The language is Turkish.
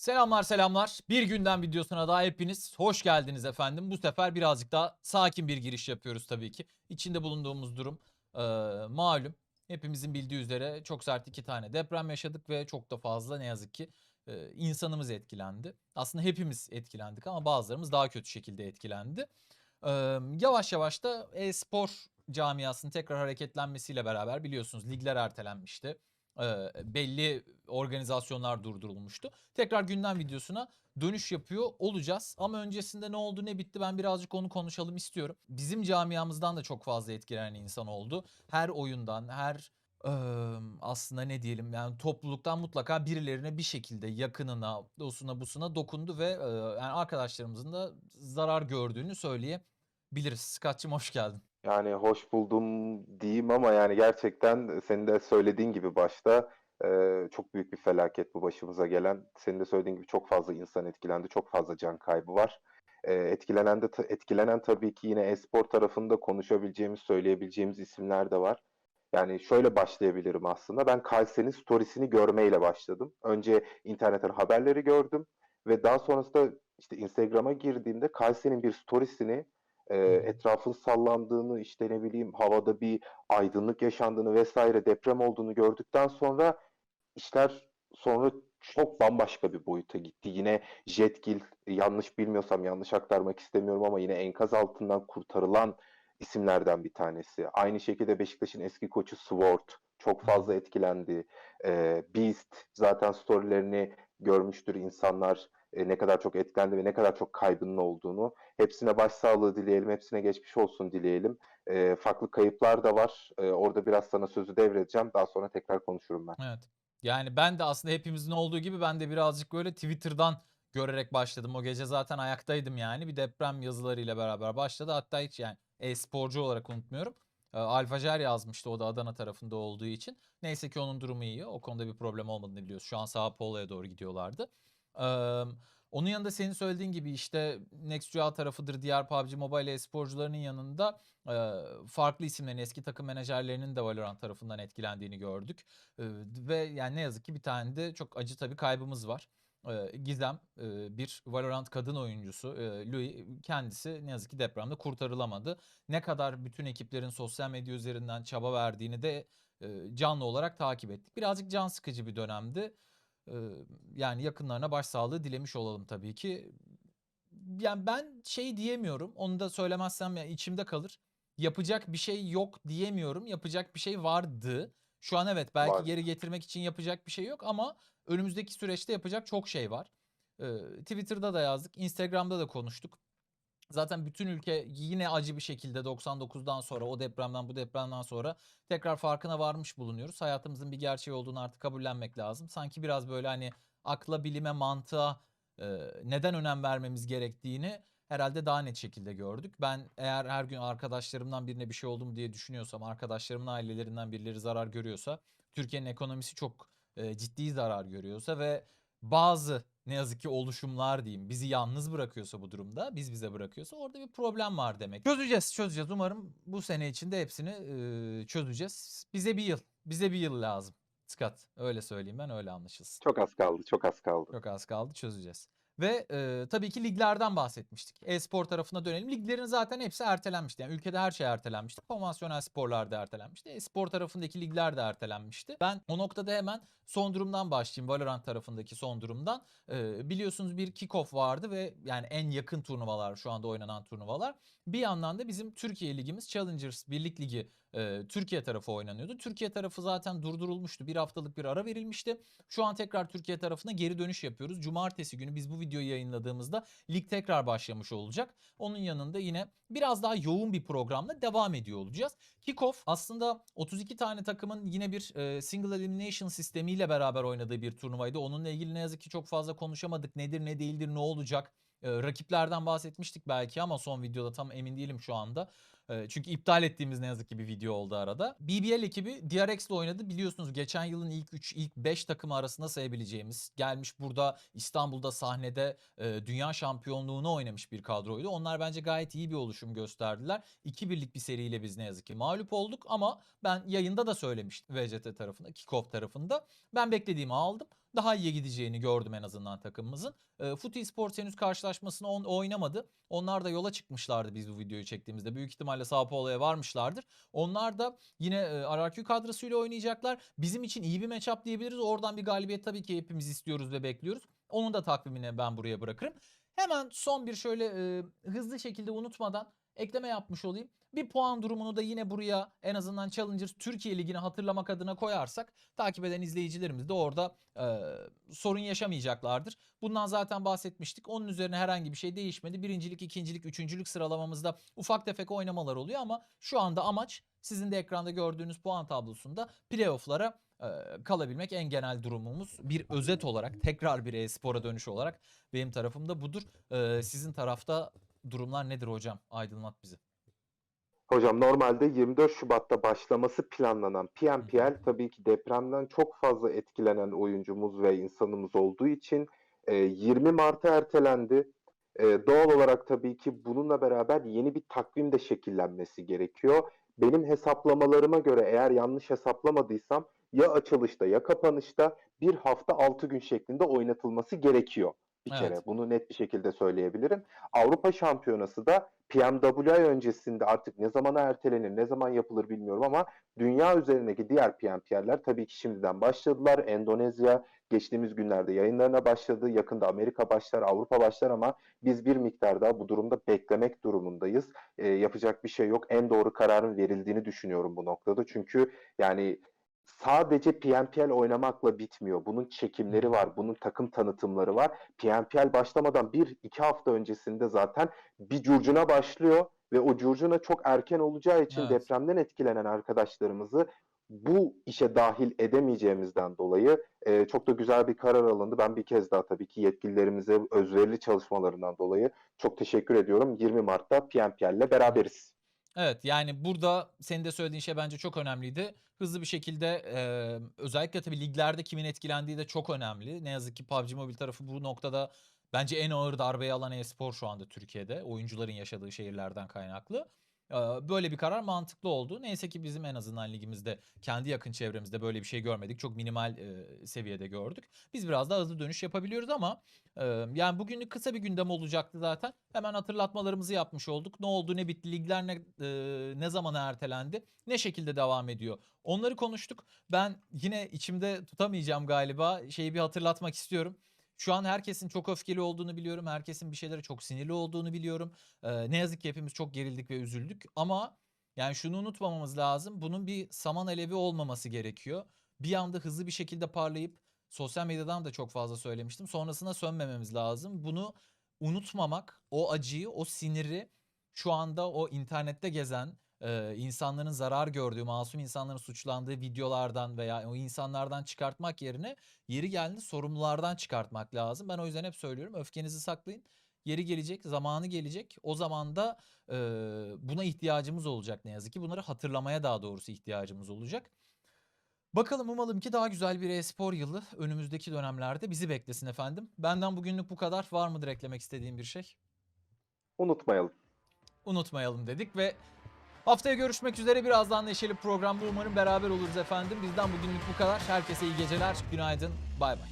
Selamlar selamlar. Bir günden videosuna daha hepiniz hoş geldiniz efendim. Bu sefer birazcık daha sakin bir giriş yapıyoruz tabii ki. İçinde bulunduğumuz durum eee, malum. Hepimizin bildiği üzere çok sert iki tane deprem yaşadık ve çok da fazla ne yazık ki eee, insanımız etkilendi. Aslında hepimiz etkilendik ama bazılarımız daha kötü şekilde etkilendi. Eee, yavaş yavaş da e-spor camiasının tekrar hareketlenmesiyle beraber biliyorsunuz ligler ertelenmişti. Eee, belli organizasyonlar durdurulmuştu. Tekrar gündem videosuna dönüş yapıyor olacağız. Ama öncesinde ne oldu ne bitti ben birazcık onu konuşalım istiyorum. Bizim camiamızdan da çok fazla etkilenen insan oldu. Her oyundan, her eee, aslında ne diyelim yani topluluktan mutlaka birilerine bir şekilde yakınına, dostuna, busuna dokundu ve eee, yani arkadaşlarımızın da zarar gördüğünü söyleyebiliriz. Scott'cığım hoş geldin. Yani hoş buldum diyeyim ama yani gerçekten senin de söylediğin gibi başta e, çok büyük bir felaket bu başımıza gelen. Senin de söylediğin gibi çok fazla insan etkilendi, çok fazla can kaybı var. E, etkilenen de etkilenen tabii ki yine e-spor tarafında konuşabileceğimiz, söyleyebileceğimiz isimler de var. Yani şöyle başlayabilirim aslında. Ben Kalse'nin storiesini görmeyle başladım. Önce internetten haberleri gördüm ve daha sonrasında işte Instagram'a girdiğimde Kalse'nin bir storiesini e, etrafın sallandığını işte ne bileyim havada bir aydınlık yaşandığını vesaire deprem olduğunu gördükten sonra işler sonra çok bambaşka bir boyuta gitti. Yine Jetgil yanlış bilmiyorsam yanlış aktarmak istemiyorum ama yine enkaz altından kurtarılan isimlerden bir tanesi. Aynı şekilde Beşiktaş'ın eski koçu Sword çok fazla etkilendi. E, Beast zaten storylerini görmüştür insanlar e, ne kadar çok etkilendi ve ne kadar çok kaybının olduğunu. Hepsine başsağlığı dileyelim, hepsine geçmiş olsun dileyelim. E, farklı kayıplar da var. E, orada biraz sana sözü devredeceğim. Daha sonra tekrar konuşurum ben. Evet. Yani ben de aslında hepimizin olduğu gibi ben de birazcık böyle Twitter'dan görerek başladım. O gece zaten ayaktaydım yani. Bir deprem yazılarıyla beraber başladı. Hatta hiç yani e-sporcu olarak unutmuyorum. Ee, Alfajer yazmıştı o da Adana tarafında olduğu için. Neyse ki onun durumu iyi. O konuda bir problem olmadığını biliyoruz. Şu an Sao Paulo'ya doğru gidiyorlardı. Onun yanında senin söylediğin gibi işte Nextria tarafıdır, diğer PUBG Mobile e-sporcularının yanında farklı isimlerin, eski takım menajerlerinin de Valorant tarafından etkilendiğini gördük. Ve yani ne yazık ki bir tane de çok acı tabii kaybımız var. Gizem bir Valorant kadın oyuncusu e, Louis kendisi ne yazık ki depremde kurtarılamadı. Ne kadar bütün ekiplerin sosyal medya üzerinden çaba verdiğini de canlı olarak takip ettik. Birazcık can sıkıcı bir dönemdi. Yani yakınlarına başsağlığı dilemiş olalım tabii ki. Yani ben şey diyemiyorum. Onu da söylemezsem ya içimde kalır. Yapacak bir şey yok diyemiyorum. Yapacak bir şey vardı. Şu an evet belki Var. geri getirmek için yapacak bir şey yok ama önümüzdeki süreçte yapacak çok şey var. Ee, Twitter'da da yazdık, Instagram'da da konuştuk. Zaten bütün ülke yine acı bir şekilde 99'dan sonra o depremden bu depremden sonra tekrar farkına varmış bulunuyoruz. Hayatımızın bir gerçeği olduğunu artık kabullenmek lazım. Sanki biraz böyle hani akla, bilime, mantığa e, neden önem vermemiz gerektiğini herhalde daha net şekilde gördük. Ben eğer her gün arkadaşlarımdan birine bir şey oldu mu diye düşünüyorsam, arkadaşlarımın ailelerinden birileri zarar görüyorsa, Türkiye'nin ekonomisi çok e, ciddi zarar görüyorsa ve bazı ne yazık ki oluşumlar diyeyim bizi yalnız bırakıyorsa bu durumda, biz bize bırakıyorsa orada bir problem var demek. Çözeceğiz, çözeceğiz. Umarım bu sene içinde hepsini e, çözeceğiz. Bize bir yıl, bize bir yıl lazım. Scott, öyle söyleyeyim ben, öyle anlaşılsın. Çok az kaldı, çok az kaldı. Çok az kaldı çözeceğiz. Ve e, tabii ki liglerden bahsetmiştik. E-spor tarafına dönelim. Liglerin zaten hepsi ertelenmişti. Yani ülkede her şey ertelenmişti. Konvansiyonel sporlar da ertelenmişti. E-spor tarafındaki ligler de ertelenmişti. Ben o noktada hemen son durumdan başlayayım. Valorant tarafındaki son durumdan. E, biliyorsunuz bir kickoff vardı ve yani en yakın turnuvalar şu anda oynanan turnuvalar. Bir yandan da bizim Türkiye ligimiz Challengers Birlik Ligi e, Türkiye tarafı oynanıyordu. Türkiye tarafı zaten durdurulmuştu. Bir haftalık bir ara verilmişti. Şu an tekrar Türkiye tarafına geri dönüş yapıyoruz. Cumartesi günü biz bu videoyu yayınladığımızda lig tekrar başlamış olacak. Onun yanında yine biraz daha yoğun bir programla devam ediyor olacağız. Kickoff aslında 32 tane takımın yine bir e, single elimination sistemiyle beraber oynadığı bir turnuvaydı. Onunla ilgili ne yazık ki çok fazla konuşamadık. Nedir ne değildir ne olacak? E, rakiplerden bahsetmiştik belki ama son videoda tam emin değilim şu anda. E, çünkü iptal ettiğimiz ne yazık ki bir video oldu arada. BBL ekibi DRX ile oynadı. Biliyorsunuz geçen yılın ilk 3, ilk 5 takımı arasında sayabileceğimiz. Gelmiş burada İstanbul'da sahnede e, dünya şampiyonluğunu oynamış bir kadroydu. Onlar bence gayet iyi bir oluşum gösterdiler. 2 birlik bir seriyle biz ne yazık ki mağlup olduk ama ben yayında da söylemiştim VCT tarafında, Kickoff tarafında. Ben beklediğimi aldım. Daha iyi gideceğini gördüm en azından takımımızın. E, Footy Sports henüz karşılaşmasını on, oynamadı. Onlar da yola çıkmışlardı biz bu videoyu çektiğimizde. Büyük ihtimalle Sao Paulo'ya varmışlardır. Onlar da yine e, RRQ kadrosuyla oynayacaklar. Bizim için iyi bir matchup diyebiliriz. Oradan bir galibiyet tabii ki hepimiz istiyoruz ve bekliyoruz. Onun da takvimini ben buraya bırakırım. Hemen son bir şöyle e, hızlı şekilde unutmadan ekleme yapmış olayım. Bir puan durumunu da yine buraya en azından Challengers Türkiye Ligi'ni hatırlamak adına koyarsak takip eden izleyicilerimiz de orada e, sorun yaşamayacaklardır. Bundan zaten bahsetmiştik. Onun üzerine herhangi bir şey değişmedi. Birincilik, ikincilik, üçüncülük sıralamamızda ufak tefek oynamalar oluyor ama şu anda amaç sizin de ekranda gördüğünüz puan tablosunda playoff'lara e, kalabilmek en genel durumumuz. Bir özet olarak tekrar bir e-spora dönüş olarak benim tarafımda budur. E, sizin tarafta durumlar nedir hocam? Aydınlat bizi. Hocam normalde 24 Şubat'ta başlaması planlanan PNPL tabii ki depremden çok fazla etkilenen oyuncumuz ve insanımız olduğu için e, 20 Mart'a ertelendi. E, doğal olarak tabii ki bununla beraber yeni bir takvim de şekillenmesi gerekiyor. Benim hesaplamalarıma göre eğer yanlış hesaplamadıysam ya açılışta ya kapanışta bir hafta 6 gün şeklinde oynatılması gerekiyor bir Evet. kere. Bunu net bir şekilde söyleyebilirim. Avrupa Şampiyonası da PMWI öncesinde artık ne zamana ertelenir, ne zaman yapılır bilmiyorum ama dünya üzerindeki diğer PMP'ler tabii ki şimdiden başladılar. Endonezya geçtiğimiz günlerde yayınlarına başladı. Yakında Amerika başlar, Avrupa başlar ama biz bir miktar daha bu durumda beklemek durumundayız. Ee, yapacak bir şey yok. En doğru kararın verildiğini düşünüyorum bu noktada. Çünkü yani sadece PNPL oynamakla bitmiyor. Bunun çekimleri var, bunun takım tanıtımları var. PNPL başlamadan bir iki hafta öncesinde zaten bir curcuna başlıyor ve o curcuna çok erken olacağı için Evet. depremden etkilenen arkadaşlarımızı bu işe dahil edemeyeceğimizden dolayı e, çok da güzel bir karar alındı. Ben bir kez daha tabii ki yetkililerimize özverili çalışmalarından dolayı çok teşekkür ediyorum. 20 Mart'ta PNPL ile beraberiz. Evet yani burada senin de söylediğin şey bence çok önemliydi. Hızlı bir şekilde e, özellikle tabii liglerde kimin etkilendiği de çok önemli. Ne yazık ki PUBG Mobile tarafı bu noktada bence en ağır darbeyi alan e-spor şu anda Türkiye'de. Oyuncuların yaşadığı şehirlerden kaynaklı. Böyle bir karar mantıklı oldu. Neyse ki bizim en azından ligimizde kendi yakın çevremizde böyle bir şey görmedik. Çok minimal e, seviyede gördük. Biz biraz daha hızlı dönüş yapabiliyoruz ama e, yani bugünlük kısa bir gündem olacaktı zaten. Hemen hatırlatmalarımızı yapmış olduk. Ne oldu, ne bitti, ligler ne, e, ne zamana ertelendi, ne şekilde devam ediyor. Onları konuştuk. Ben yine içimde tutamayacağım galiba. Şeyi bir hatırlatmak istiyorum. Şu an herkesin çok öfkeli olduğunu biliyorum. Herkesin bir şeylere çok sinirli olduğunu biliyorum. Ee, ne yazık ki hepimiz çok gerildik ve üzüldük. Ama yani şunu unutmamamız lazım. Bunun bir saman alevi olmaması gerekiyor. Bir anda hızlı bir şekilde parlayıp sosyal medyadan da çok fazla söylemiştim. Sonrasında sönmememiz lazım. Bunu unutmamak, o acıyı, o siniri şu anda o internette gezen e, insanların zarar gördüğü, masum insanların suçlandığı videolardan veya o insanlardan çıkartmak yerine yeri geldiğinde sorumlulardan çıkartmak lazım. Ben o yüzden hep söylüyorum öfkenizi saklayın. Yeri gelecek, zamanı gelecek. O zaman da e, buna ihtiyacımız olacak ne yazık ki. Bunları hatırlamaya daha doğrusu ihtiyacımız olacak. Bakalım umalım ki daha güzel bir e-spor yılı önümüzdeki dönemlerde bizi beklesin efendim. Benden bugünlük bu kadar. Var mıdır eklemek istediğim bir şey? Unutmayalım. Unutmayalım dedik ve haftaya görüşmek üzere. Birazdan neşeli programda umarım beraber oluruz efendim. Bizden bugünlük bu kadar. Herkese iyi geceler, günaydın, bay bay.